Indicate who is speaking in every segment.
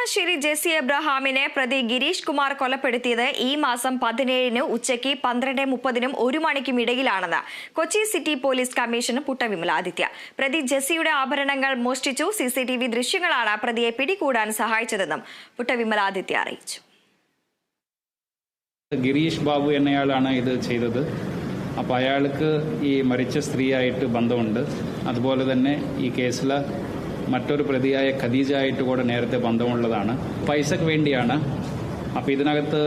Speaker 1: കളമശ്ശേരി ജെസി എബ്രഹാമിനെ പ്രതി ഗിരീഷ് കുമാർ കൊലപ്പെടുത്തിയത് ഈ മാസം പതിനേഴിന് ഉച്ചയ്ക്ക് പന്ത്രണ്ട് മുപ്പതിനും ഒരു മണിക്കും ഇടയിലാണെന്ന് Kochi city police commissioner Putta Vimaladitya പ്രതി ജെസിയുടെ ആഭരണങ്ങൾ മോഷ്ടിച്ചു. സി സി ടി വി ദൃശ്യങ്ങളാണ് പ്രതിയെ പിടികൂടാൻ സഹായിച്ചതെന്നും പുട്ടവിമലാദിത്യ അറിയിച്ചു.
Speaker 2: ഗിരീഷ് ബാബു എന്നയാളാണ് ഇത് ചെയ്തത്. അപ്പോൾ അയാൾക്ക് ഈ മരിച്ച സ്ത്രീയായിട്ട് ബന്ധമുണ്ട്. അതുപോലെ തന്നെ ഈ കേസിൽ മറ്റൊരു പ്രതിയായ ഖദീജ ആയിട്ട് കൂടെ നേരത്തെ ബന്ധമുള്ളതാണ്. പൈസക്ക് വേണ്ടിയാണ്. അപ്പോൾ ഇതിനകത്ത്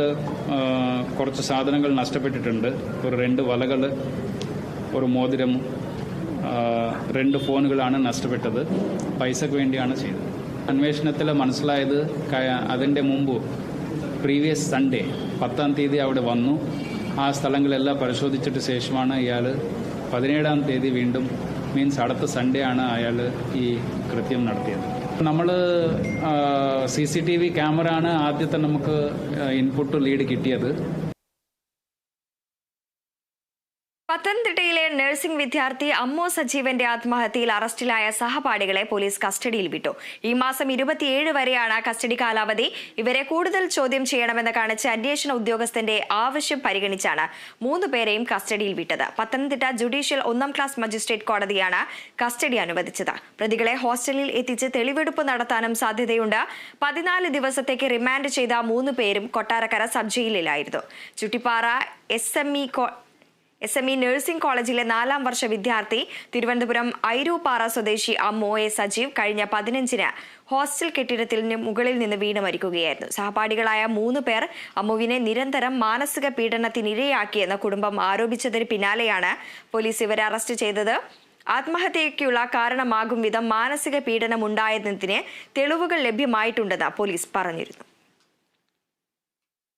Speaker 2: കുറച്ച് സാധനങ്ങൾ നഷ്ടപ്പെട്ടിട്ടുണ്ട്. ഒരു രണ്ട് വലകൾ ഒരു മോതിരം രണ്ട് ഫോണുകളാണ് നഷ്ടപ്പെട്ടത്. പൈസക്ക് വേണ്ടിയാണ് ചെയ്തത്. അന്വേഷണത്തിൽ മനസ്സിലായത് അതിന്റെ മുമ്പ് പ്രീവിയസ് സൺഡേ പത്താം തീയതി അവിടെ വന്നു. ആ സ്ഥലങ്ങളെല്ലാം പരിശോധിച്ചിട്ട് ശേഷമാണ് ഇയാൾ പതിനേഴാം തീയതി വീണ്ടും മീൻസ് അടുത്ത സൺഡേ ആണ് അയാൾ ഈ കൃത്യം നടത്തിയത്. നമ്മൾ C C T V camera ആണ് ആദ്യത്തെ നമുക്ക് ഇൻപുട്ട് ലീഡ് കിട്ടിയത്.
Speaker 1: പത്തനംതിട്ടയിലെ നഴ്സിംഗ് വിദ്യാർത്ഥി അമ്മു സജീവന്റെ ആത്മഹത്യയിൽ അറസ്റ്റിലായ സഹപാഠികളെ പോലീസ് കസ്റ്റഡിയിൽ വിട്ടു. ഈ മാസം ഇരുപത്തിയേഴ് വരെയാണ് കസ്റ്റഡി കാലാവധി. ഇവരെ കൂടുതൽ ചോദ്യം ചെയ്യണമെന്ന് കാണിച്ച് അന്വേഷണ ഉദ്യോഗസ്ഥന്റെ ആവശ്യം പരിഗണിച്ചാണ് മൂന്ന് പേരെയും കസ്റ്റഡിയിൽ വിട്ടത്. പത്തനംതിട്ട ജുഡീഷ്യൽ ഒന്നാം ക്ലാസ് മജിസ്ട്രേറ്റ് കോടതിയാണ് കസ്റ്റഡി അനുവദിച്ചത്. പ്രതികളെ ഹോസ്റ്റലിൽ എത്തിച്ച് തെളിവെടുപ്പ് നടത്താനും സാധ്യതയുണ്ട്. പതിനാല് ദിവസത്തേക്ക് റിമാൻഡ് ചെയ്ത മൂന്ന് പേരും Kottarakkara sub ജയിലിലായിരുന്നു. Chuttipara S M E S M E nursing കോളേജിലെ നാലാം വർഷ വിദ്യാർത്ഥി തിരുവനന്തപുരം ഐരൂപ്പാറ സ്വദേശി അമ്മു എ സജീവ് കഴിഞ്ഞ പതിനഞ്ചിന് ഹോസ്റ്റൽ കെട്ടിടത്തിൽ നി- മുകളിൽ നിന്ന് വീണ് മരിക്കുകയായിരുന്നു. സഹപാഠികളായ മൂന്ന് പേർ അമ്മുവിനെ നിരന്തരം മാനസിക പീഡനത്തിനിരയാക്കിയെന്ന് കുടുംബം ആരോപിച്ചതിന് പിന്നാലെയാണ് പോലീസ് ഇവരെ അറസ്റ്റ് ചെയ്തത്. ആത്മഹത്യയ്ക്കുള്ള കാരണമാകും വിധം മാനസിക പീഡനം ഉണ്ടായതിന് തെളിവുകൾ ലഭ്യമായിട്ടുണ്ടെന്ന് പോലീസ് പറഞ്ഞിരുന്നു.